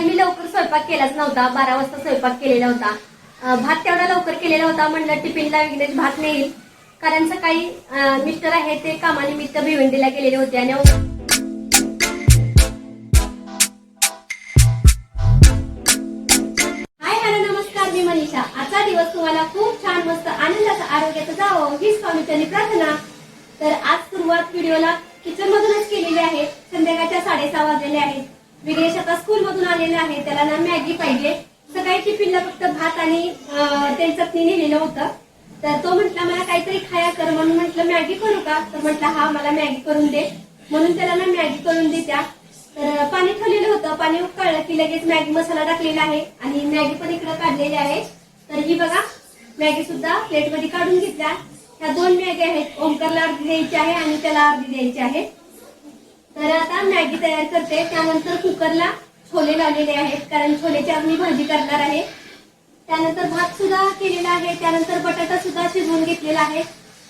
सकाळी मी लवकर स्वयंपाक केलाच नव्हता. बारा वाजता स्वयंपाक केलेला होता. भात तेवढा लवकर केलेला होता. म्हणलं टिफिनला विघ्नेश भात नाही कारण सकाळी मिस्टर आहे ते कामानिमित्त भिवंडीला गेलेले होते आणि हाय हॅलो नमस्कार मी मनीषा. आजचा दिवस तुम्हाला खूप छान मस्त आनंदाचा आरोग्याचा जावं हीच स्वामीच्यानी प्रार्थना. तर आज सुरुवात व्हिडिओला किचन मधूनच केलेली आहे. संध्याकाळच्या साडेसहा वाजलेले आहेत. विनेश आता स्कूल मधून आलेला आहे. त्याला ना मॅगी पाहिजे. सकाळी टिफिनला फक्त भात आणि तेल चटणी नेलेलं होतं. तर तो म्हटला मला काहीतरी खाया कर. म्हणून म्हटलं मॅगी करू का? तर म्हटलं हा मला मॅगी करून दे. म्हणून त्याला ना मॅगी करून देत्या. तर पाणी ठेवलेलं होतं. पाणी उकळलं की लगेच मॅगी मसाला टाकलेला आहे आणि मॅगी पण इकडे काढलेली आहे. तर ही बघा मॅगी सुद्धा प्लेटमध्ये काढून घेतल्या. ह्या दोन मॅगी आहेत. ओमकारला अर्धी द्यायची आहे आणि त्याला अर्धी द्यायची आहे. तर आता मॅगी तयार करते. त्यानंतर कुकरला छोले लावलेले आहेत कारण छोलेची आज मी भाजी करणार आहे. त्यानंतर भात सुद्धा केलेला आहे. त्यानंतर बटाटा सुद्धा शिजवून घेतलेला आहे.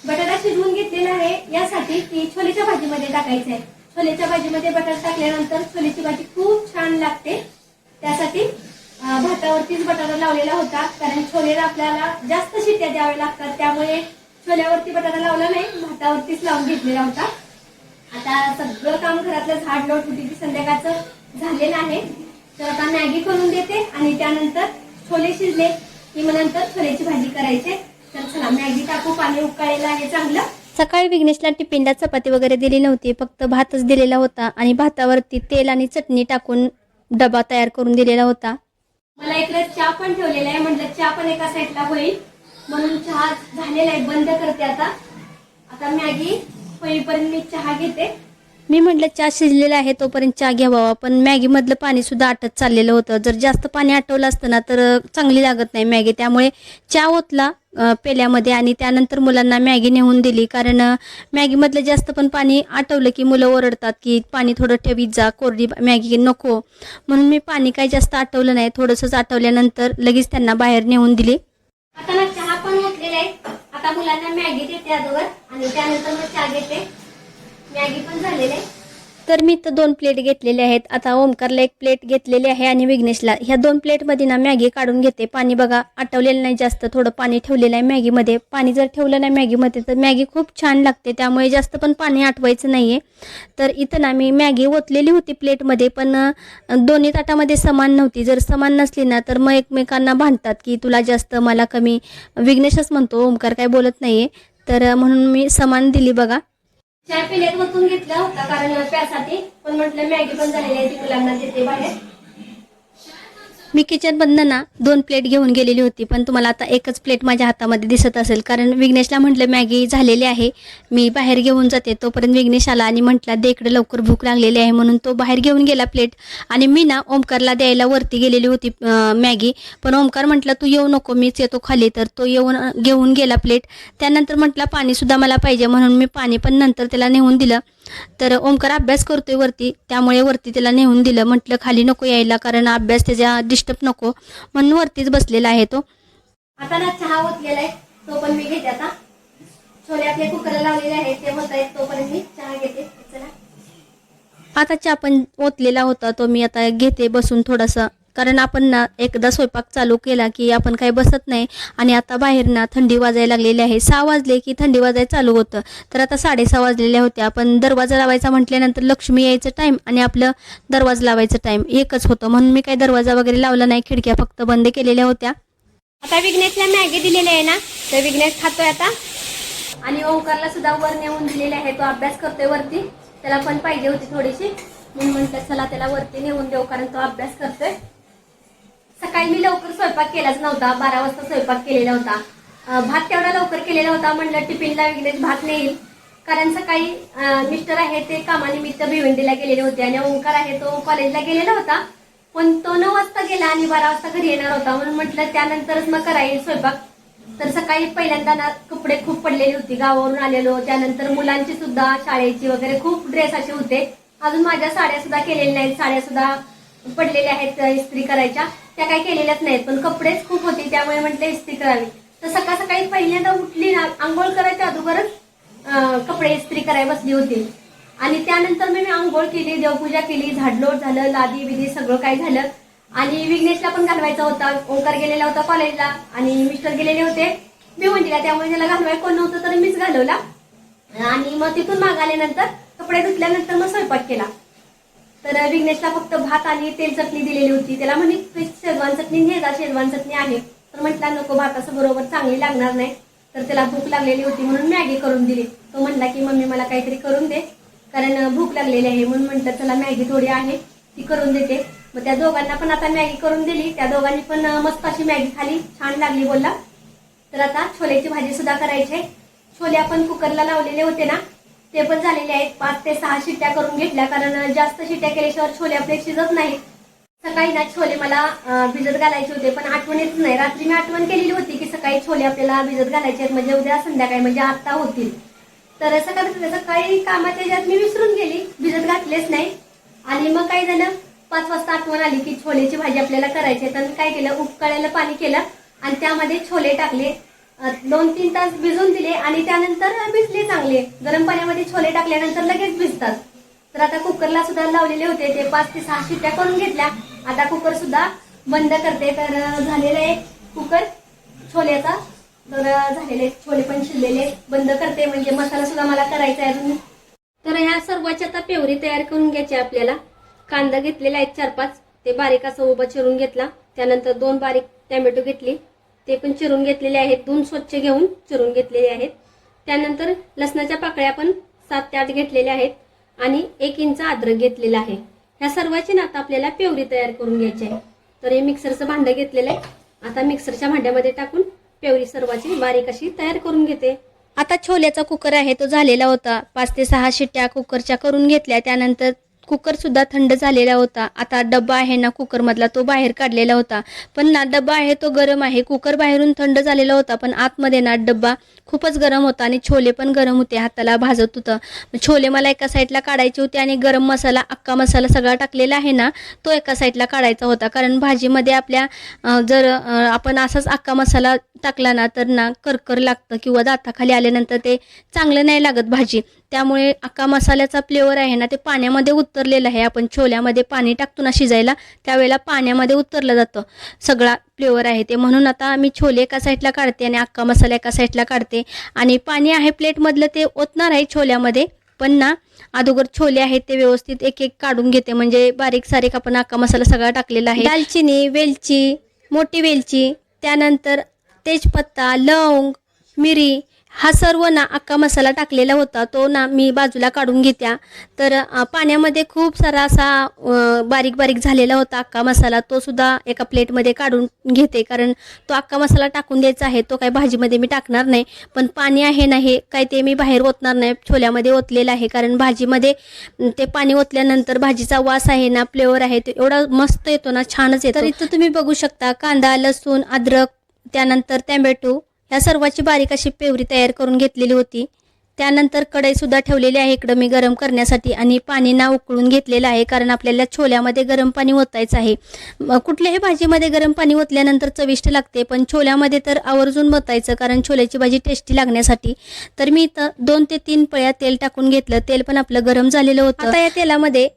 बटाटा शिजवून घेतलेला आहे यासाठी की छोलेच्या भाजीमध्ये टाकायचं आहे. छोलेच्या भाजीमध्ये बटाटा टाकल्यानंतर छोलेची भाजी खूप छान लागते. त्यासाठी भातावरतीच बटाटा लावलेला होता कारण छोलेला आपल्याला जास्त शिट्ट्या द्याव्या लागतात. त्यामुळे छोल्यावरती बटाटा लावला नाही भातावरतीच लावून घेतलेला होता. आता सगळं काम घरातलं झाड लोट ती संध्याकाळचं झालेलं आहे. तर आता मॅगी करून देते आणि त्यानंतर छोले शिजले. की मग नंतर छोलेची भाजी करायची. तर चला मॅगी टाकू पाणी उकळलेलं आहे चांगलं. सकाळी विघ्नेशला टिफिनला चपाती वगैरे दिली नव्हती. फक्त भातच दिलेला होता आणि भातावरती तेल आणि चटणी टाकून डबा तयार करून दिलेला होता. मला इकडे चहा पण ठेवलेला आहे. म्हटलं चहा पण एका साईडला होईल. म्हणून चहा झालेला आहे. बंद करते आता. आता मॅगी होईपर्यंत मी चहा घेते. मी म्हटलं चहा शिजलेला आहे तोपर्यंत चहा घ्यावा पण मॅगीमधलं पाणीसुद्धा पाणी सुद्धा आटत चाललेलं होतं. जर जास्त पाणी आटवलं असतं ना तर चांगली लागत नाही मॅगी. त्यामुळे चहा ओतला पेल्यामध्ये आणि त्यानंतर मुलांना मॅगी नेऊन दिली. कारण मॅगीमधलं जास्त पण पाणी आटवलं की मुलं ओरडतात की पाणी थोडं ठेवीत जा कोरडी मॅगी नको. म्हणून मी पाणी काही जास्त आटवलं नाही. थोडंसंच आटवल्यानंतर लगेच त्यांना बाहेर नेऊन दिली. आता ना चहा पण ओतलेला आहे. आता मुलांना मॅगी देते अगोदर आणि त्यानंतर मग चहा घेते. मॅगी पण झालेले आहे. तर मी तर दोन प्लेट घेतलेले आहेत. आता ओमकारला एक प्लेट घेतलेली आहे आणि विघ्नेशला. ह्या दोन प्लेटमध्ये ना मॅगी काढून घेते. पाणी बघा आटवलेलं नाही जास्त. थोडं पाणी ठेवलेलं आहे मॅगीमध्ये पाणी जर ठेवलं नाही मॅगीमध्ये तर मॅगी खूप छान लागते. त्यामुळे जास्त पण पाणी आटवायचं नाही आहे तर इथं ना मी मॅगी ओतलेली होती प्लेटमध्ये पण दोन्ही ताटामध्ये समान नव्हती. जर समान नसली ना तर मग एकमेकांना भांडतात की तुला जास्त मला कमी. विघ्नेशच म्हणतो ओमकार काय बोलत नाही तर म्हणून मी समान दिली बघा. चहा पिण्यात वतून घेतला होता कारण प्यासाठी. पण म्हटलं मॅगी पण झालेली आहे ती मुलांना देते बाहेर. मी किचनमधनं ना दोन प्लेट घेऊन गेलेली होती पण तुम्हाला आता एकच प्लेट माझ्या हातामध्ये दिसत असेल. कारण विघ्नेशला म्हटलं मॅगी झालेली आहे मी बाहेर घेऊन जाते. तोपर्यंत विघ्नेश आला आणि म्हटला दे इकडे लवकर भूक लागलेली आहे. म्हणून तो बाहेर घेऊन गेला प्लेट आणि मी ना ओमकारला द्यायला वरती गेलेली होती मॅगी. पण ओमकार म्हटला तू येऊ नको मीच येतो खाली. तर तो येऊन घेऊन गेला प्लेट त्यानंतर म्हटला पाणीसुद्धा मला पाहिजे. म्हणून मी पाणी पण नंतर त्याला नेऊन दिलं. तर ओमकार अभ्यास करतोय वरती. त्यामुळे वरती त्याला नेऊन दिलं. म्हटलं खाली नको यायला कारण अभ्यास त्याच्या डिस्टर्ब नको. म्हणून वरतीच बसलेला आहे तो. आता ना चहा ओतलेला आहे. तो पण मी घेते आता. छोले आपले कुकरला लावलेले आहेत. ते होत आहेत. तोपर्यंत मी चहा घेते. चला. आता चहा पण ओतलेला होता. तो मी आता घेते बसून थोडासा. कारण आपण ना एकदा स्वयंपाक चालू केला की आपण काही बसत नाही आणि आता बाहेर ना थंडी वाजायला लागलेली आहे. सहा वाजले की थंडी वाजायला चालू होतं. तर आता साडेसहा वाजलेल्या होत्या. आपण दरवाजा लावायचा म्हटल्यानंतर लक्ष्मी यायचं टाईम आणि आपलं दरवाजा लावायचं टाईम एकच होतं. म्हणून मी काही दरवाजा वगैरे लावला नाही. खिडक्या फक्त बंद केलेल्या होत्या. आता विघ्नेशला मॅगी दिलेली आहे ना? तर विघ्नेश खातोय आता. आणि ओंकारला सुद्धा वर नेऊन दिलेले आहे. तो अभ्यास करतोय वरती. त्याला पण पाहिजे होती थोडीशी. म्हणून म्हटलं चला त्याला वरती नेऊन देऊ कारण तो अभ्यास करतोय. सकाळी मी लवकर स्वयंपाक केलाच नव्हता बारा वाजता स्वयंपाक केलेला होता. भात तेवढा लवकर केलेला होता म्हणलं टिफिनला वगैरे भात नेईल. कारण सकाळी मिस्टर आहे ते कामानिमित्त भिवंडीला गेलेले होते आणि ओंकार आहे तो कॉलेजला गेलेला होता. पण तो नऊ वाजता गेला आणि बारा वाजता घरी येणार होता. म्हणून म्हटलं त्यानंतरच मग करायला स्वयंपाक. तर सकाळी पहिल्यांदा ना कपडे खूप पडलेली होती गावावरून आलेलो. त्यानंतर मुलांची सुद्धा शाळेची वगैरे खूप ड्रेस असे होते. अजून माझ्या साड्या सुद्धा केलेल्या नाहीत. साड्या सुद्धा पडलेल्या आहेत इस्त्री करायच्या. त्या काही केलेल्याच नाहीत पण कपडेच खूप होते त्यामुळे म्हटलं इस्त्री करावी. तर सकाळ सकाळी पहिल्यांदा उठली ना आंघोळ करायच्या अगोदरच कपडे इस्त्री करायला बसली होती. आणि त्यानंतर मी आंघोळ केली देवपूजा केली झाडलोट झालं लादी बिदी सगळं काय झालं. आणि विघ्नेशला पण घालवायचा होता ओंकार गेलेला होता कॉलेजला आणि मिस्टर गेलेले होते. भिवंडीला त्यामुळे त्याला घालवायला कोण नव्हतं तर मीच घालवला. आणि मग तिथून माग आल्यानंतर कपडे धुतल्यानंतर मग स्वयंपाक केला. तर विघ्नेशला फक्त भात आणि तेल चटणी दिलेली होती. त्याला म्हणे शेजवान चटणी ने जा शेजवान चटणी आहे. तर म्हटला नको भाताचं बरोबर चांगली लागणार नाही. तर त्याला भूक लागलेली होती म्हणून मॅगी करून दिली. तो म्हटला की मम्मी मला काहीतरी करून दे कारण भूक लागलेली आहे. म्हणून म्हटलं चला मॅगी थोडी आहे ती करून देते. मग त्या दोघांना पण आता मॅगी करून दिली. त्या दोघांनी पण मस्त अशी मॅगी खाली छान लागली बोलला. तर आता छोल्याची भाजी सुद्धा करायची आहे. छोले आपण कुकरला लावलेले होते ना ते पण झालेले आहेत. पाच ते सहा शिट्ट्या करून घेतल्या कारण जास्त शिट्ट्या केल्याशिवाय छोले आपले शिजत नाहीत. सकाळी ना छोले मला भिजत घालायचे होते पण आठवण येत नाही. रात्री मी आठवण केलेली होती की सकाळी छोले आपल्याला भिजत घालायचे आहेत म्हणजे उद्या संध्याकाळी म्हणजे आत्ता होतील. तर सकाळी सकाळी कामाच्या ज्यात मी विसरून गेली. भिजत घातलेच नाही. आणि मग काय झालं? पाच वाजता आठवण आली की छोलेची भाजी आपल्याला करायची आहे. तर काय केलं? उकळायला पाणी केलं आणि त्यामध्ये छोले टाकले. दोन तीन तास भिजवून दिले आणि त्यानंतर भिजले चांगले. गरम पाण्यामध्ये छोले टाकल्यानंतर लगेच भिजतात. तर आता कुकरला सुद्धा लावलेले होते. ते पाच ते सहा शिट्ट्या करून घेतल्या. आता कुकर सुद्धा बंद करते. तर झालेला झालेलं आहे कुकर. छोल्याचा. तर झालेले छोले पण शिजलेले बंद करते. म्हणजे मसाला सुद्धा मला करायचा आहे अजून. तर ह्या सर्वाची आता पेवरी तयार करून घ्यायची आहे आपल्याला. कांदा घेतलेला आहे चार पाच. ते बारीक असं उभा चिरून घेतला. त्यानंतर दोन बारीक टॅमॅटो घेतली. ते पण चिरून घेतलेले आहेत. दोन स्वच्छ घेऊन चिरून घेतलेले आहेत. त्यानंतर लसणाच्या पाकळ्या पण सात ते आठ घेतलेल्या आहेत आणि एक इंच अद्रक घेतलेला आहे. ह्या सर्वाची ना आता आपल्याला पेवरी तयार करून घ्यायची आहे. तर हे मिक्सरचं भांडं घेतलेलं आहे. आता मिक्सरच्या भांड्यामध्ये टाकून पेवरी सर्वाची बारीक अशी तयार करून घेते. आता छोल्याचा कुकर आहे तो झालेला होता. पाच ते सहा शिट्ट्या कुकरच्या करून घेतल्या. त्यानंतर कुकर सुद्धा थंड झालेला होता. आता डब्बा आहे ना कुकरमधला तो बाहेर काढलेला होता. पण ना डब्बा आहे तो गरम आहे. कुकर बाहेरून थंड झालेला होता. पण आतमध्ये ना डब्बा खूपच गरम होता आणि छोले पण गरम होते हाताला भाजत होतं. छोले मला एका साईडला काढायचे होते आणि गरम मसाला अक्का मसाला सगळा टाकलेला आहे ना तो एका साईडला काढायचा होता. कारण भाजीमध्ये आपल्या जर आपण असाच अक्का मसाला टाकला ना तर ना करकर लागतं किंवा दाताखाली आल्यानंतर ते चांगलं नाही लागत भाजी. त्यामुळे अक्का मसाल्याचा फ्लेवर आहे ना ते पाण्यामध्ये उतरलेलं आहे. आपण छोल्यामध्ये पाणी टाकतो ना शिजायला त्यावेळेला पाण्यामध्ये उतरलं जातं. सगळा फ्लेवर आहे ते. म्हणून आता मी छोले एका साईडला काढते आणि अक्का मसाला एका साईडला काढते. आणि पाणी आहे प्लेटमधलं ते ओतणार आहे छोल्यामध्ये. पण ना अगोदर छोले आहेत ते व्यवस्थित एक एक काढून घेते. म्हणजे बारीक सारीक आपण अक्का मसाला सगळा टाकलेला आहे. दालचिनी वेलची मोठी वेलची त्यानंतर तेजपत्ता लवंग मिरी हा सर्व ना अख्खा मसाला टाकलेला होता. तो ना मी बाजूला काढून घेत्या. तर पाण्यामध्ये खूप सारा असा बारीक बारीक झालेला होता अख्खा मसाला. तो सुद्धा एका प्लेटमध्ये काढून घेते. कारण तो अख्खा मसाला टाकून द्यायचा आहे. तो काही भाजीमध्ये मी टाकणार नाही. पण पाणी आहे ना हे काय ते मी बाहेर ओतणार नाही. छोल्यामध्ये ओतलेलं आहे. कारण भाजीमध्ये ते पाणी ओतल्यानंतर भाजीचा वास आहे ना फ्लेवर आहे तो एवढा मस्त येतो ना छानच येतो. तर इथं तुम्ही बघू शकता कांदा लसूण अद्रक त्यानंतर टॅमॅटो या सर्वाची बारीक अशी पेवरी तयार करून घेतलेली होती. त्यानंतर कढईसुद्धा ठेवलेली आहे. इकडं मी गरम करण्यासाठी आणि पाणी ना उकळून घेतलेलं आहे कारण आपल्याला छोल्यामध्ये गरम पाणी ओतायचं आहे. कुठल्याही भाजीमध्ये गरम पाणी ओतल्यानंतर चविष्ट लागते पण छोल्यामध्ये तर आवर्जून ओतायचं कारण छोल्याची भाजी टेस्टी लागण्यासाठी. तर मी इथं दोन ते तीन पळ्या तेल टाकून घेतलं. तेल पण आपलं गरम झालेलं होतं. आता या तेलामध्ये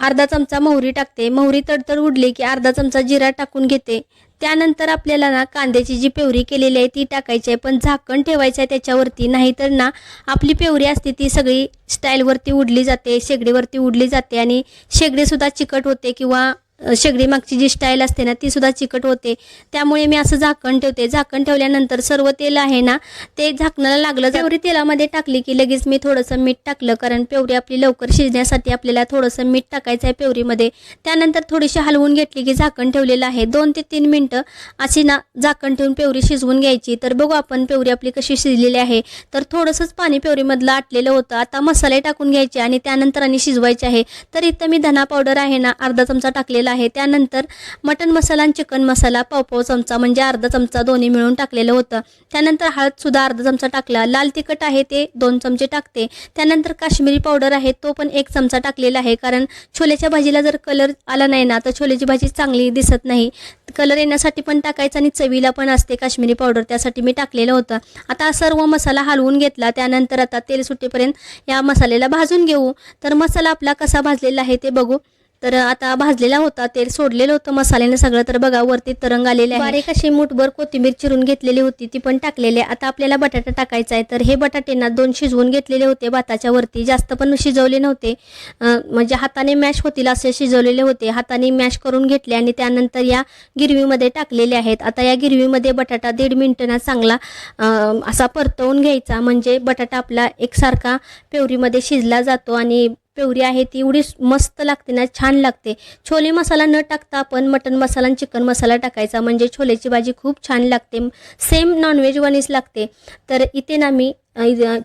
अर्धा चमचा मोहरी टाकते. मोहरी तडतड उडली की अर्धा चमचा जिरा टाकून घेते. त्यानंतर आपल्याला ना कांद्याची जी पेवरी केलेली आहे ती टाकायची आहे. पण झाकण ठेवायचं आहे त्याच्यावरती. नाहीतर ना आपली पेवरी असते ती सगळी स्टाईलवरती उडली जाते शेगडीवरती उडली जाते आणि शेगडीसुद्धा चिकट होते किंवा शेगडी मागची जी स्टाईल असते ना ती सुद्धा चिकट होते. त्यामुळे मी असं झाकण ठेवते. झाकण ठेवल्यानंतर सर्व तेल आहे ना ते झाकणाला लागलं. प्यवरी तेलामध्ये टाकली की लगेच मी थोडंसं मीठ टाकलं. कारण पेवरी आपली लवकर शिजण्यासाठी आपल्याला थोडंसं मीठ टाकायचं आहे पेवरीमध्ये. त्यानंतर थोडीशी हलवून घेतली की झाकण ठेवलेलं आहे. दोन ते तीन मिनटं अशी ना झाकण ठेवून पेवरी शिजवून घ्यायची. तर बघू आपण प्यवरी आपली कशी शिजलेली आहे. तर थोडंसंच पाणी प्यवरीमधलं आटलेलं होतं. आता मसाले टाकून घ्यायचे आणि त्यानंतर आणि शिजवायचे आहे. तर इथं मी धना पावडर आहे ना अर्धा चमचा टाकलेला आहे. त्यानंतर मटन मसाला आणि चिकन मसाला पावपाव चमचा म्हणजे अर्धा चमचा दोन्ही मिळून टाकलेलं होतं. त्यानंतर हळदसुद्धा अर्धा चमचा टाकला. लाल तिखट आहे ते दोन चमचे टाकते. त्यानंतर काश्मीरी पावडर आहे तो पण एक चमचा टाकलेला आहे. कारण छोल्याच्या भाजीला जर कलर आला नाही ना तर छोल्याची भाजी चांगली दिसत नाही. कलर येण्यासाठी पण टाकायचं आणि चवीला पण असते काश्मीरी पावडर. त्यासाठी मी टाकलेलं होतं. आता सर्व मसाला हलवून घेतला. त्यानंतर आता तेल सुटेपर्यंत या मसाल्याला भाजून घेऊ. तर मसाला आपला कसा भाजलेला आहे ते बघू. तर आता भाजलेला होता तेल सोडलेलं होतं मसाल्याने सगळं. तर बघा वरती तरंग आलेले आहे. बारीक अशी मुठभर कोथिंबीर चिरून घेतलेली होती ती पण टाकलेली आता आपल्याला बटाटा टाकायचा आहे. तर हे बटाटे दोन शिजवून घेतलेले होते भाताच्या वरती. जास्त पण शिजवले नव्हते. म्हणजे हाताने मॅश होतील असे शिजवलेले होते. हाताने मॅश करून घेतले आणि त्यानंतर या गिरवीमध्ये टाकलेले आहेत. आता या गिरवीमध्ये बटाटा दीड मिनिटांना चांगला असा परतवून घ्यायचा. म्हणजे बटाटा आपला एकसारखा प्युरीमध्ये शिजला जातो आणि प्युरी आहे ती एवढी मस्त लागते ना छान लागते. छोले मसाला न टाकता आपण मटन मसाला आणि चिकन मसाला टाकायचा. म्हणजे छोलेची भाजी खूप छान लागते. सेम नॉनव्हेजवानीच लागते. तर इथे ना मी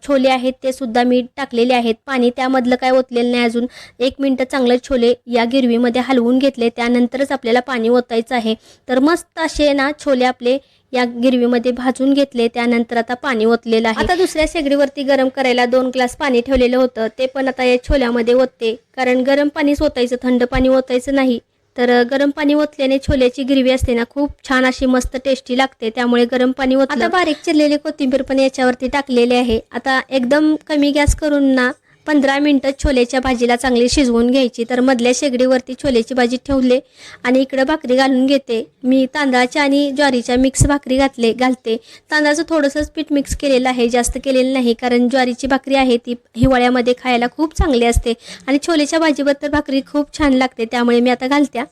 छोले आहेत ते सुद्धा मी टाकलेले आहेत. पाणी त्यामधलं काय ओतलेलं नाही अजून. एक मिनटं चांगलं छोले या गिरवीमध्ये हलवून घेतले. त्यानंतरच आपल्याला पाणी ओतायचं आहे. तर मस्त असे ना छोले आपले या गिरवीमध्ये भाजून घेतले त्यानंतर आता पाणी ओतलेलं आहे. आता दुसऱ्या शेगडीवरती गरम करायला दोन ग्लास पाणी ठेवलेलं होतं. ते पण आता या छोल्यामध्ये ओतते. कारण गरम पाणीच ओतायचं थंड पाणी ओतायचं नाही. तर गरम पाणी ओतल्याने छोल्याची गिरवी असते ना खूप छान अशी मस्त टेस्टी लागते. त्यामुळे गरम पाणी ओतलं. आता बारीक चिरलेली कोथिंबीर पण याच्यावरती टाकलेली आहे. आता एकदम कमी गॅस करून ना पंधरा मिनटं छोलेच्या भाजीला चांगली शिजवून घ्यायची. तर मधल्या शेगडीवरती छोलेची भाजी ठेवले आणि इकडं भाकरी घालून घेते. मी तांदळाच्या आणि ज्वारीच्या मिक्स भाकरी घातले घालते. तांदळाचं थोडंसंच पीठ मिक्स केलेलं आहे जास्त केलेलं नाही कारण ज्वारीची भाकरी आहे ती हिवाळ्यामध्ये खायला खूप चांगली असते. आणि छोलेच्या भाजीबद्दल भाकरी खूप छान लागते त्यामुळे मी आता घालत्या.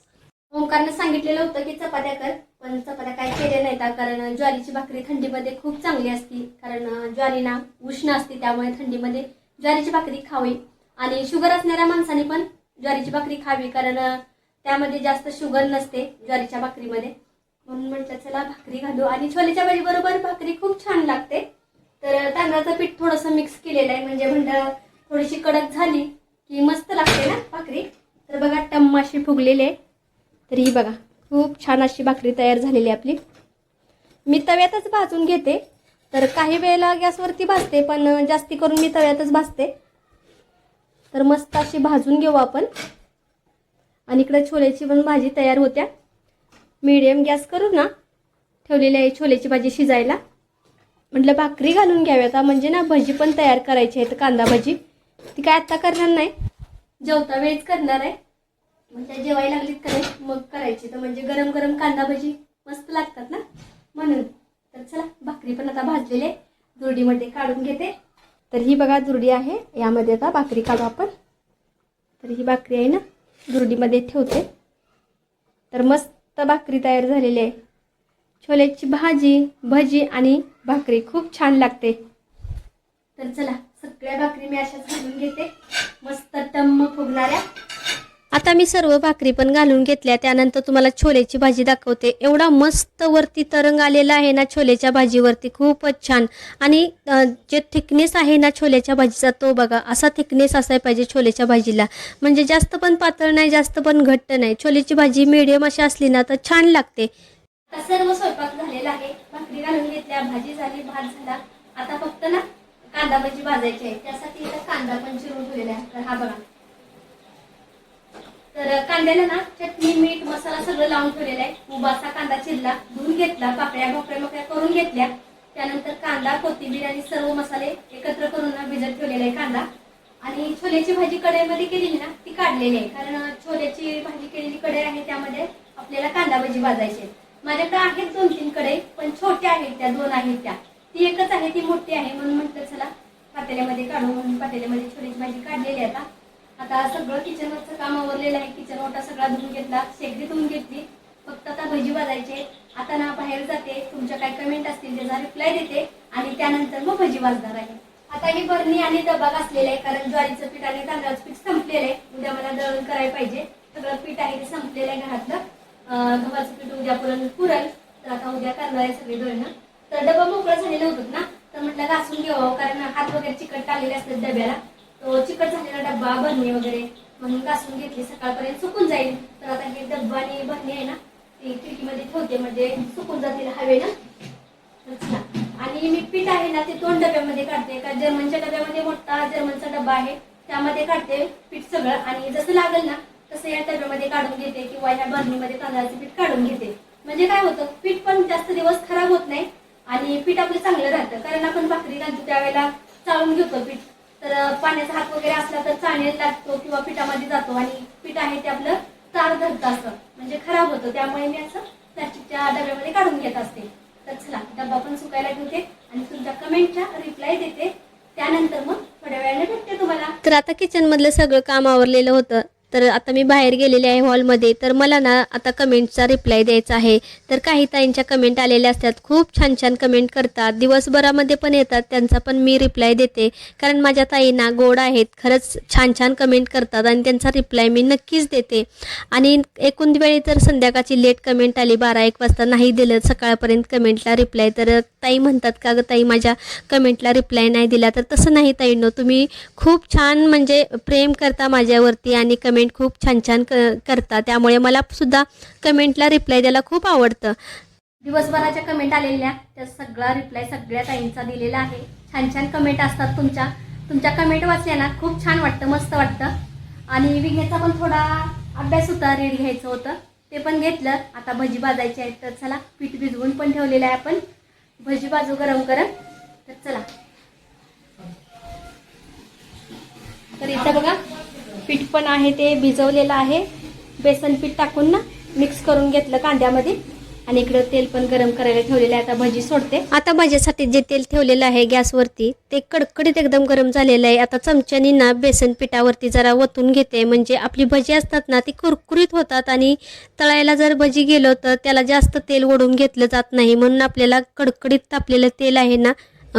ओंकारनं सांगितलेलं होतं की चपात्या कर पण चपात्या काय केल्या नाहीत कारण ज्वारीची भाकरी थंडीमध्ये खूप चांगली असती. कारण ज्वारी ना उष्ण असते त्यामुळे थंडीमध्ये ज्वारीची भाकरी खावी. आणि शुगर असणाऱ्या माणसाने पण ज्वारीची भाकरी खावी. कारण त्यामध्ये जास्त शुगर नसते ज्वारीच्या भाकरीमध्ये. म्हणून म्हटलं चला भाकरी घालू. आणि छोलेच्या भाजी बरोबर भाकरी खूप छान लागते. तर तांदळाचं पीठ थोडंसं मिक्स केलेलं आहे. म्हणजे म्हणलं थोडीशी कडक झाली की मस्त लागते ना भाकरी. तर बघा टम्माशी अशी तर ही बघा खूप छान अशी भाकरी तयार झालेली आहे आपली. मी तव्यातच भाजून घेते. तर काही वेळेला गॅसवरती भाजते पण जास्ती करून मी तव्यातच भाजते. तर मस्त अशी भाजून घेऊ आपण. आणि इकडे छोल्याची पण भाजी तयार होत्या. मीडियम गॅस करू ना ठेवलेली आहे छोल्याची भाजी शिजायला. म्हटलं भाकरी घालून घ्याव्यात म्हणजे ना भजी पण तयार करायची आहे कांदा भजी. ती काय आत्ता करणार नाही. जेवता वेळीच करणार आहे. म्हणजे जेवायला लागलीत करायची मग करायची. तर म्हणजे गरम गरम कांदा भजी मस्त लागतात ना म्हणून. तर चला भाकरी पण आता भाजलेली आहे. काढून घेते. तर ही बघा दुर्डी आहे. यामध्ये आता भाकरी काढू आपण. तर ही भाकरी आहे ना दुर्डीमध्ये ठेवते. तर मस्त भाकरी तयार झालेली आहे. छोल्याची भाजी भजी आणि भाकरी खूप छान लागते. तर चला सगळ्या भाकरी मी अशाच घालून घेते. मस्त टम्म फुगणाऱ्या. आता मी सर्व भाकरी पण घालून घेतल्या. त्यानंतर तुम्हाला छोलेची भाजी दाखवते. एवढा मस्त वरती तरंग आलेला आहे ना छोलेच्या भाजीवरती. खूपच छान. आणि जे थिकनेस आहे ना छोलेच्या भाजीचा तो बघा असा थिकनेस असाय पाहिजे छोलेच्या भाजीला. म्हणजे जास्त पण पातळ नाही जास्त पण घट्ट नाही. छोलेची भाजी मिडियम अशी असली ना तर छान लागते. आता सर्व स्वयंपाक झालेला आहे. भाकरी घालून घेतल्या भाजी झाली भात झाला. आता फक्त ना कांदा भाजी भाजायची आहे. त्यासाठी इथं कांदा पण चिरून ठेवलेला आहे. तर हा बघा. तर कांद्याला ना चटणी मीठ मसाला सगळं लावून ठेवलेलं आहे. उबासा कांदा चिरला धुवून घेतला पाकळ्या भोकळ्या मोकळ्या करून घेतल्या. त्यानंतर कांदा कोथिंबीर आणि सर्व मसाले एकत्र करून ना भिजत ठेवलेला आहे कांदा. आणि छोल्याची भाजी कढईमध्ये केलेली ना ती काढलेली आहे. कारण छोल्याची भाजी केलेली कढई आहे त्यामध्ये आपल्याला कांदा भाजी भाजायची माझ्याकडे आहेत दोन तीन कढई पण छोट्या आहेत त्या दोन आहेत त्या. ती एकच आहे ती मोठी आहे म्हणून म्हटलं चला पातेल्यामध्ये काढू. म्हणून पातेल्यामध्ये छोल्याची भाजी काढलेली आहे आता. आता सगळं किचनवरचं काम आवरलेलं आहे. किचन ओटा सगळा धुवून घेतला. शेगडी धुवून घेतली. फक्त आता भजी भाजायचे. आता ना बाहेर जाते. तुमच्या काय कमेंट असतील त्याचा रिप्लाय देते. आणि त्यानंतर मग भजी भाजणार आहे. आता ही बरणी आणि दबा घासलेला आहे कारण ज्वारीचं पीठ आणि तांदळाचं पीठ संपलेलं आहे. उद्या मला दळण करायला पाहिजे. सगळं पीठ आहे ते संपलेलं आहे घरातलं. गव्हाचं पीठ उद्या पुरण पुरण. तर आता उद्या करणार आहे सगळे दळणं. तर डबा मोकळा झालेला होतो ना? तर म्हटलं घासून घ्यावं कारण हात वगैरे चिकट टाकलेले असतात डब्याला. तो चिकट झालेला डब्बा भरणे वगैरे म्हणून घासून घेतली. सकाळपर्यंत सुकून जाईल. तर आता हे डब्बा आणि भरणी आहे ना ती खिडकीमध्ये ठेवते म्हणजे सुकून जातील हवे ना. आणि मी पीठ आहे ना ते दोन डब्यामध्ये काढते. का जर्मनच्या डब्यामध्ये मोठा जर्मनचा डब्बा आहे त्यामध्ये काढते पीठ सगळं. आणि जसं लागेल ना तसं या डब्यामध्ये काढून घेते किंवा ह्या भरणीमध्ये तांदळाचं पीठ काढून घेते. म्हणजे काय होतं पीठ पण जास्त दिवस खराब होत नाही. आणि पीठ आपलं चांगलं राहतं. कारण आपण भाकरी घालतो त्यावेळेला चाळून घेतो पीठ. तर पाण्याचा हात वगैरे असला तर चाळणीला लागतो किंवा पिठामध्ये जातो आणि पीठ आहे ते आपलं तार धरत असं म्हणजे खराब होतं. त्यामुळे मी असं प्लास्टिकच्या डब्यामध्ये काढून घेत असते. तर चला डब्बा पण सुकायला ठेवते आणि तुमच्या कमेंटच्या रिप्लाय देते. त्यानंतर मग थोड्या वेळाने भेटते तुम्हाला. तर आता किचनमधलं सगळं काम आवरलेलं होतं. तर आता मी बाहेर गेलेले आहे हॉलमध्ये. तर मला ना आता कमेंटचा रिप्लाय द्यायचा आहे. तर काही ताईंच्या कमेंट आलेल्या असतात. खूप छान छान कमेंट करतात. दिवसभरामध्ये पण येतात. त्यांचा पण मी रिप्लाय देते. कारण माझ्या ताईंना गोड आहेत. खरंच छान छान कमेंट करतात आणि त्यांचा रिप्लाय मी नक्कीच देते. आणि एकूण वेळी तर संध्याकाळची लेट कमेंट आली. बारा एक वाजता नाही दिलं. सकाळपर्यंत कमेंटला रिप्लाय. तर ताई म्हणतात का गं ताई माझ्या कमेंटला रिप्लाय नाही दिला. तर तसं नाही ताईंनो. तुम्ही खूप छान म्हणजे प्रेम करता माझ्यावरती आणि कमेंट खूप छान छान क करता. त्यामुळे मला सुद्धा कमेंटला रिप्लाय द्यायला खूप आवडतं. दिवसभराच्या कमेंट आलेल्या त्या सगळा रिप्लाय सगळ्या ताईंचा दिलेला आहे. छान छान कमेंट असतात तुमच्या. तुमच्या कमेंट वाचल्या ना खूप छान वाटतं मस्त वाटतं. आणि विघ्नेचा पण थोडा अभ्यास होता रीड घ्यायचं होतं. ते पण घेतलं. आता भजी भाजायची आहेत तर चला पीठ भिजवून पण ठेवलेलं आहे आपण. भजी भाजू गरम गरम. तर चला. तर इथं बघा पीठ पण आहे ते भिजवलेलं आहे. बेसन पीठ टाकून ना मिक्स करून घेतलं कांद्यामध्ये. आणि इकडं तेल पण गरम करायला ठेवलेलं आहे. आता भजी सोडते. आता भाज्यासाठी जे तेल ठेवलेलं आहे गॅसवरती ते कडकडीत एकदम गरम झालेलं आहे. आता चमच्यानी ना बेसन पिठावरती जरा वतून घेते. म्हणजे आपली भजी असतात ना ती कुरकुरीत होतात आणि तळायला जर भजी गेलो तर त्याला जास्त तेल ओढून घेतलं जात नाही. म्हणून आपल्याला कडकडीत तापलेलं तेल आहे ना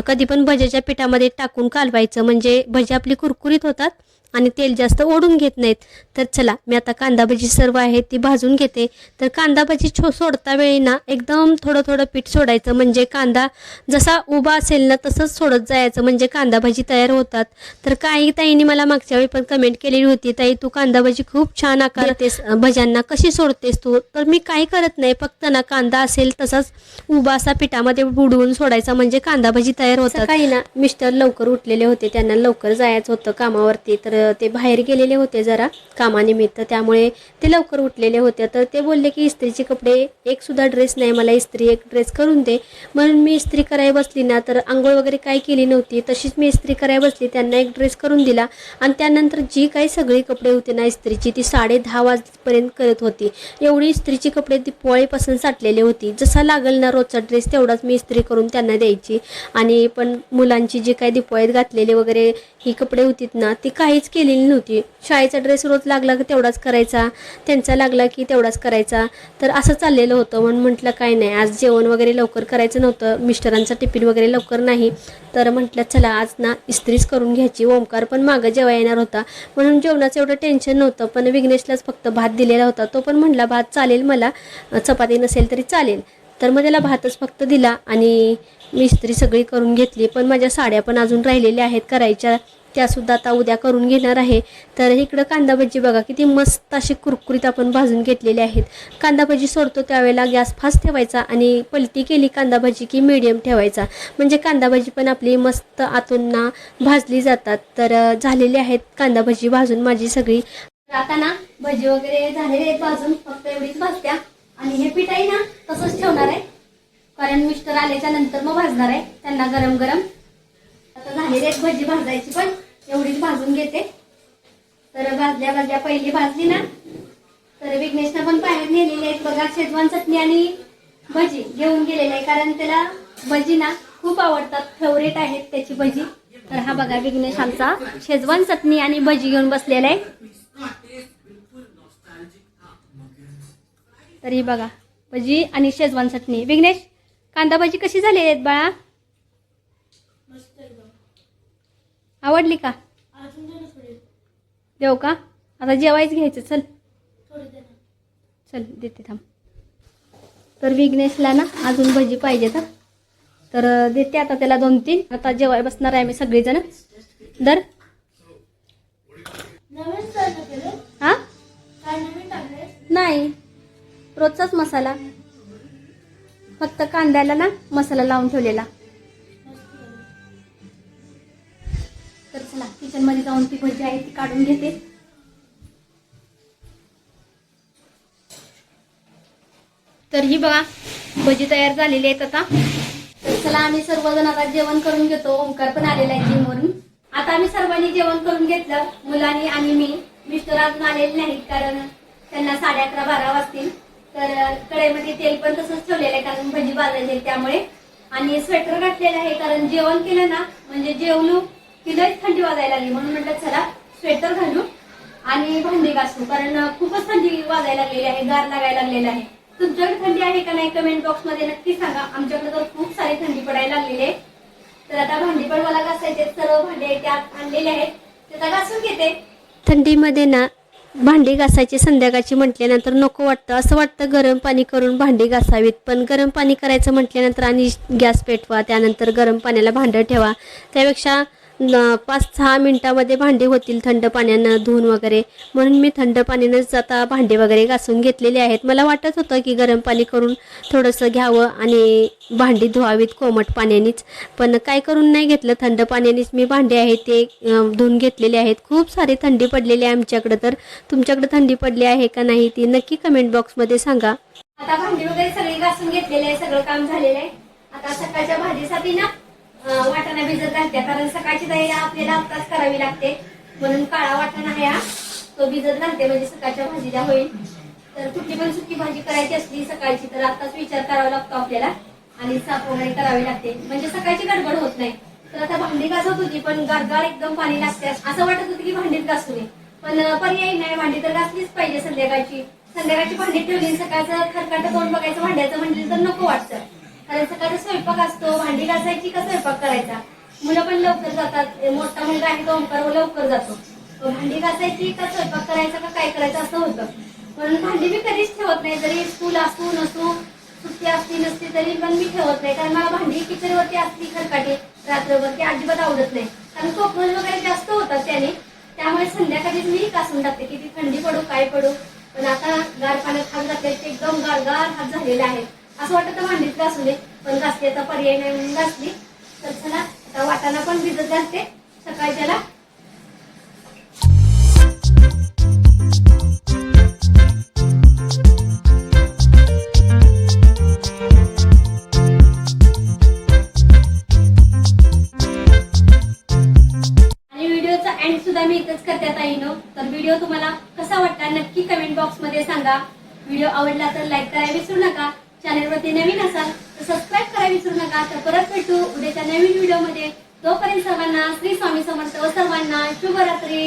कधी पण भज्याच्या पिठामध्ये टाकून कालवायचं. म्हणजे भजी आपली कुरकुरीत होतात. आणि तेल जास्त ओढून घेत नाहीत. तर चला मी आता कांदा भजी सर्व आहे ती भाजून घेते. तर कांदा भजी छो सोडता वेळी ना एकदम थोडं थोडं पीठ सोडायचं. म्हणजे कांदा जसा उभा असेल ना तसंच सोडत जायचं. म्हणजे कांदा भजी तयार होतात. तर काही ताईंनी मला मागच्या वेळी पण कमेंट केलेली होती. ताई तू कांदा भजी खूप छान आकार भज्यांना कशी सोडतेस तू? तर मी काही करत नाही. फक्त ना कांदा असेल तसाच उभा असा पिठामध्ये बुडवून सोडायचा. म्हणजे कांदा भजी तयार होतात. काही ना मिस्टर लवकर उठलेले होते. त्यांना लवकर जायचं होतं कामावरती. तर ते बाहेर गेलेले होते जरा कामानिमित्त. त्यामुळे ते लवकर उठलेले होते. तर ते बोलले की इस्त्रीचे कपडे एक सुद्धा ड्रेस नाही. मला इस्त्री एक ड्रेस करून दे. म्हणून मी इस्त्री करायला बसली ना. तर आंघोळ वगैरे काही केली नव्हती. तशीच मी इस्त्री कराय बसली. त्यांना एक ड्रेस करून दिला. आणि त्यानंतर जी काही सगळी कपडे होते ना इस्त्रीची ती साडे दहा वाजपर्यंत करत होती. एवढी इस्त्रीची कपडे ती पोळीपासून साठलेली होती. जसा लागल ना रोजचा ड्रेस तेवढाच मी इस्त्री करून त्यांना द्यायची. आणि पण मुलांची जी काही दिपोळीत घातलेली वगैरे ही कपडे होतीत ना ती काहीच केलेली नव्हती. शाळेचा ड्रेस रोज लागला की तेवढाच करायचा. त्यांचा लागला की तेवढाच करायचा. तर असं चाललेलं होतं. म्हणून म्हटलं काय नाही. आज जेवण वगैरे लवकर करायचं नव्हतं. मिस्टरांचा टिफिन वगैरे लवकर नाही. तर म्हटलं चला आज ना इस्त्रीच करून घ्यायची. ओंकार पण मागं जेव्हा येणार होता. म्हणून जेवणाचं एवढं टेन्शन नव्हतं. पण विघ्नेशलाच फक्त भात दिलेला होता. तो पण म्हटला भात चालेल मला. चपाती नसेल तरी चालेल. तर मग त्याला भातच फक्त दिला आणि मी इस्त्री सगळी करून घेतली. पण माझ्या साड्या पण अजून राहिलेल्या आहेत. करायच्या त्यासुद्धा आता उद्या करून घेणार आहे. तर इकडं कांदा भजी बघा किती मस्त अशी कुरकुरीत आपण भाजून घेतलेली आहेत. कांदा भजी सोडतो त्यावेळेला गॅस फास्ट ठेवायचा आणि पलटी केली कांदा भजी की मिडियम ठेवायचा. म्हणजे कांदा भजी पण आपली मस्त आतून ना भाजली जातात. तर झालेली आहेत कांदा भजी भाजून माझी सगळी. आता ना भजी वगैरे झालेली आहेत भाजून. फक्त एवढीच भाजत्या. आणि हे पीठ आहे ना तसंच ठेवणार आहे. कारण मिस्टर आल्याच्यानंतर मग भाजणार आहे. त्यांना गरम गरम आता झालेली आहेत भजी भाजायची पण. एवढीच भाजून घेते. तर भाजल्या भाजल्या पहिली भाजली ना तर विघ्नेशनं पण बाहेर नेलेली आहेत. बघा शेजवान चटणी आणि भजी घेऊन गेलेले आहे. कारण त्याला भजी ना खूप आवडतात. फेवरेट आहेत त्याची भजी. तर हा बघा विघ्नेश आमचा शेजवान चटणी आणि भजी घेऊन बसलेला आहे. तरी बघा भजी आणि शेजवान चटणी. विघ्नेश कांदा भजी कशी झाली आहेत बाळा? आवडली का? देऊ का? आता जेवायच घ्यायचं चल. चल देते थांब. तर विघ्नेशला ना अजून भजी पाहिजे तर तर देते आता त्याला दोन तीन आता जेवाय बसणार आहे आम्ही सगळेजण. दर. हा? नाही. रोजचाच मसाला. फक्त कांद्याला ना मसाला लावून ठेवलेला. तर चला किचनमध्ये जाऊन ती भजी आहे ती काढून घेते. तर ही बघा भजी तयार झालेली आहेत आता. तर चला आम्ही सर्वजण आता जेवण करून घेतो. ओंकार पण आलेला आहे जिमवरून आता आम्ही सर्वांनी जेवण करून घेतलं. मुलांनी आणि मी. मिस्टर अजून आलेले नाहीत कारण त्यांना साडे अकरा बारा वाजतील. तर कढईमध्ये तेल पण तसंच ठेवलेलं आहे कारण भजी भाजायची त्यामुळे. आणि स्वेटर घातलेलं आहे कारण जेवण केलं ना म्हणजे जेवलो की लयच थंडी वाजायला लागली. म्हणून म्हटलं चला स्वेटर घालू आणि भांडी घासू. कारण खूपच थंडी वाजायला लागलेली आहे गार लागायला लागलेला आहे. तुमच्याकडे थंडी आहे का नाही कमेंट बॉक्समध्ये नक्की सांगा. आमच्याकडे तर खूप सारी थंडी पडायला लागलेली आहे. तर आता भांडी पण मला घासायचे सर्व भांडे त्यात आणलेले आहेत. ते आता घासून घेते. थंडीमध्ये ना भांडी घासायची संध्याकाळची म्हटल्यानंतर नको वाटतं. असं वाटतं गरम पाणी करून भांडी घासावीत. पण गरम पाणी करायचं म्हटल्यानंतर आणि गॅस पेटवा त्यानंतर गरम पाण्याला भांडं ठेवा. त्यापेक्षा पाच सहा मिनटामध्ये भांडी होतील थंड पाण्यानं धुवून वगैरे. म्हणून मी थंड पाण्यानंच आता भांडे वगैरे घासून घेतलेले आहेत. मला वाटत होतं की गरम पाणी करून थोडंसं घ्यावं आणि भांडी धुवावीत कोमट पाण्यानेच. पण काय करून नाही घेतलं. थंड पाण्यानेच मी भांडे आहेत ते धुवून घेतलेले आहेत. खूप सारी थंडी पडलेली आहे आमच्याकडं. तर तुमच्याकडे थंडी पडली आहे का नाही ती नक्की कमेंट बॉक्समध्ये सांगा. आता भांडी वगैरे सगळी घासून घेतलेले आहे. सगळं काम झालेलं आहे. आता सकाळच्या भाजीसाठी ना वाटाणा भिजत घालते. कारण सकाळची तयारी आपल्याला आत्ताच करावी लागते. म्हणून काळा वाटाणा हा तो भिजत घालते म्हणजे सकाळच्या भाजीला होईल. तर कुठली पण सुकी भाजी करायची असली सकाळची तर आताच विचार करावा लागतो आपल्याला. आणि साफ वगैरे करावी लागते. म्हणजे सकाळची गडबड होत नाही. तर आता भांडी घासत होती पण गारगार एकदम पाणी लागते. असं वाटत होतं की भांडीत घासू नये. पण पर्यायी पर्याय नाही. भांडी तर घासलीच पाहिजे संध्याकाळची. संध्याकाळची भांडी ठेवली सकाळचं खरकाटं तोंड बघायचं भांड्याचं म्हणजे तर नको वाटतं. कारण सकाळचा स्वयंपाक असतो भांडी घासायची का स्वयंपाक करायचा? मुलं पण लवकर जातात. मोठा मुलगा आहे तो ओंकार लवकर जातो. भांडी घासायची का स्वयंपाक करायचा का काय करायचं असं होतं. म्हणून भांडी मी कधीच ठेवत नाही. जरी स्कूल असू नसू सुट्टी असली नसली तरी पण मी ठेवत नाही. कारण मला भांडी किचनवरती असली खरकाटी रात्रभर ती अजिबात आवडत नाही. कारण कोकण वगैरे जास्त होतात त्याने. त्यामुळे संध्याकाळीच मी कासून टाकते. किती थंडी पडू काय पडू. पण आता गार पाण्यात हात घातले ते एकदम गारगार हात झालेला आहे असं वाटतं तर भांडीत घासू दे पण घासल्याचा पर्याय नाही म्हणून घासली. तर चला आता वाटाणा पण भिजत घालते. सकाळच्याला आणि व्हिडिओचा एंड सुद्धा मी इथंच करते आता येणं तर व्हिडिओ तुम्हाला कसा वाटला नक्की कमेंट बॉक्समध्ये सांगा. व्हिडिओ आवडला तर लाईक करायला विसरू नका. चॅनलवरती नवीन असाल तर सबस्क्राईब करा विसरू नका. तर परत भेटू उद्याच्या नवीन व्हिडिओमध्ये तोपर्यंत सर्वांना श्री स्वामी समर्थ सर्वांना शुभरात्री.